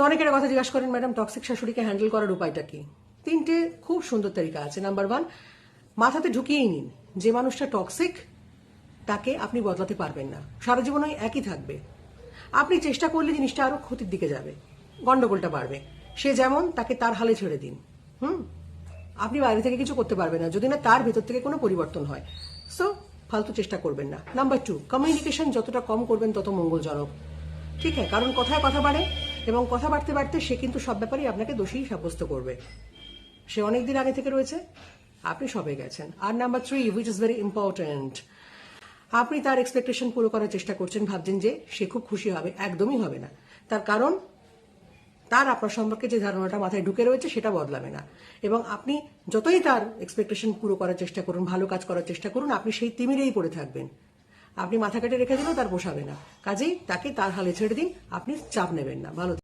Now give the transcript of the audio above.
তো অনেকের কথা জিজ্ঞাসা করেন, ম্যাডাম টক্সিক শাশুড়িকে হ্যান্ডেল করার উপায়টা কি? তিনটে খুব সুন্দর তরিকা আছে। নাম্বার ওয়ান মাথাতে ঢুকিয়েই নিন যে মানুষটা টক্সিক তাকে আপনি বদলাতে পারবেন না। সারা জীবন ওই একই থাকবে। আপনি চেষ্টা করলে জিনিসটা আরও ক্ষতির দিকে যাবে, গন্ডগোলটা বাড়বে। সে যেমন, তাকে তার হালে ছেড়ে দিন। হুম? আপনি বাইরে থেকে কিছু করতে পারবেন না, যদি না তার ভেতর থেকে কোনো পরিবর্তন হয়। সো ফালতু চেষ্টা করবেন না। নাম্বার টু কমিউনিকেশন যতটা কম করবেন, তত মঙ্গলজনক। ঠিক আছে? কারণ কথায় কথা বাড়ে এবং কথা বাড়তে বাড়তে সে কিন্তু সব ব্যাপারেই আপনাকে দোষী সাব্যস্ত করবে। সে অনেক দিন আগে থেকে রয়েছে। আপনি সবে গেছেন। আর number three which is very important আপনি তার এক্সপেকটেশন পুরো করার চেষ্টা করছেন, ভাবছেন যে সে খুব খুশি হবে। একদমই হবে না। তার কারণ, তার আপনার সম্পর্কে যে ধারণাটা মাথায় ঢুকে রয়েছে সেটা বদলাবে না। এবং আপনি যতই তার এক্সপেকটেশন পুরো করার চেষ্টা করুন, ভালো কাজ করার চেষ্টা করুন, আপনি সেই তিমিরেই পড়ে থাকবেন। আপনি মাথা কেটে রেখে দিলেও তার পোষাবে না। কাজেই তাকে তার হালে ছেড়ে দিন, আপনি চাপ নেবেন না। ভালো